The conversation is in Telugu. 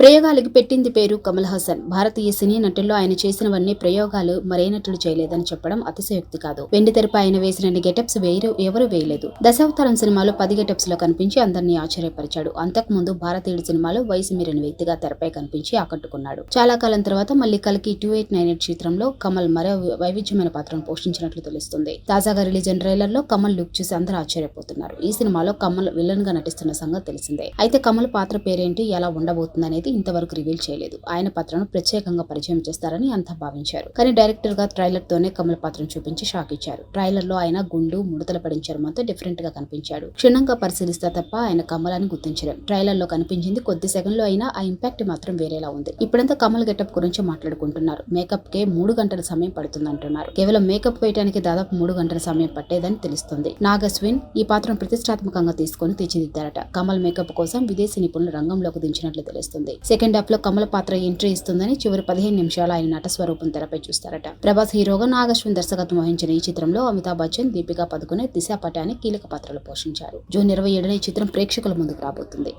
ప్రయోగాలకు పెట్టింది పేరు కమల్ హాసన్. భారతీయ సినీ నటుల్లో ఆయన చేసినవన్నీ ప్రయోగాలు మరే నటులు చేయలేదని చెప్పడం అతిశయోక్తి కాదు. వెండి తెరపై ఆయన వేసిన గెటప్స్ వేరు ఎవరు వేయలేదు. దశావతారం సినిమాలో పది గెటప్స్లో కనిపించి అందరినీ ఆశ్చర్యపరిచాడు. అంతకుముందు భారతీయుడు సినిమాలో వయసు మీరిన వ్యక్తిగా తెరపై కనిపించి ఆకట్టుకున్నాడు. చాలా కాలం తర్వాత మళ్ళీ కలికి టూ ఎయిట్ నైన్ ఎయిట్ చిత్రంలో కమల్ మరో వైవిధ్యమైన పాత్రను పోషించినట్లు తెలుస్తుంది. తాజాగా రిలీజ్ అయిన ట్రైలర్లో కమల్ లుక్ చూసి అందరూ ఆశ్చర్యపోతున్నారు. ఈ సినిమాలో కమల్ విలన్గా నటిస్తున్న సంగతి తెలిసిందే. అయితే కమల్ పాత్ర పేరేంటి ఎలా ఉండబోతుందనేది అనేది ఇంతవరకు రివీల్ చేయలేదు. ఆయన పాత్రను ప్రత్యేకంగా పరిచయం చేస్తారని అంతా భావించారు. కానీ డైరెక్టర్గా ట్రైలర్ తోనే కమల్ పాత్రను చూపించి షాక్ ఇచ్చారు. ట్రైలర్లో ఆయన గుండు ముడతలు పడిన చర్మంతో డిఫరెంట్గా కనిపించాడు. క్షుణ్ణంగా పరిశీలిస్తే తప్ప ఆయన కమల్ అని గుర్తించలేం. ట్రైలర్లో కనిపించింది కొద్ది సెకండ్లో అయినా ఆ ఇంపాక్ట్ మాత్రం వేరేలా ఉంది. ఇప్పుడంతా కమల్ గెటప్ గురించి మాట్లాడుకుంటున్నారు. మేకప్ కే మూడు గంటల సమయం పడుతుంది అంటున్నారు కేవలం మేకప్ వేయడానికి దాదాపు మూడు గంటల సమయం పట్టేదని తెలుస్తుంది. నాగస్విన్ ఈ పాత్రను ప్రతిష్టాత్మకంగా తీసుకొని తీర్చిదిద్దారట. కమల్ మేకప్ కోసం విదేశీ నిపుణులు రంగంలోకి దించినట్లు తెలుస్తుంది. సెకండ్ హాఫ్లో కమల పాత్ర ఎంట్రీ ఇస్తుందని చివరి పదిహేను నిమిషాలు ఆయన నట స్వరూపం తెరపై చూస్తారట. ప్రభాస్ హీరోగా నాగశ్విన్ దర్శకత్వం వహించిన ఈ చిత్రంలో అమితాబ్ బచ్చన్ దీపికా పదుకునే దిశ పటాని కీలక పాత్రలు పోషించారు. జూన్ ఇరవై ఏడున ఈ చిత్రం ప్రేక్షకుల ముందుకు రాబోతుంది.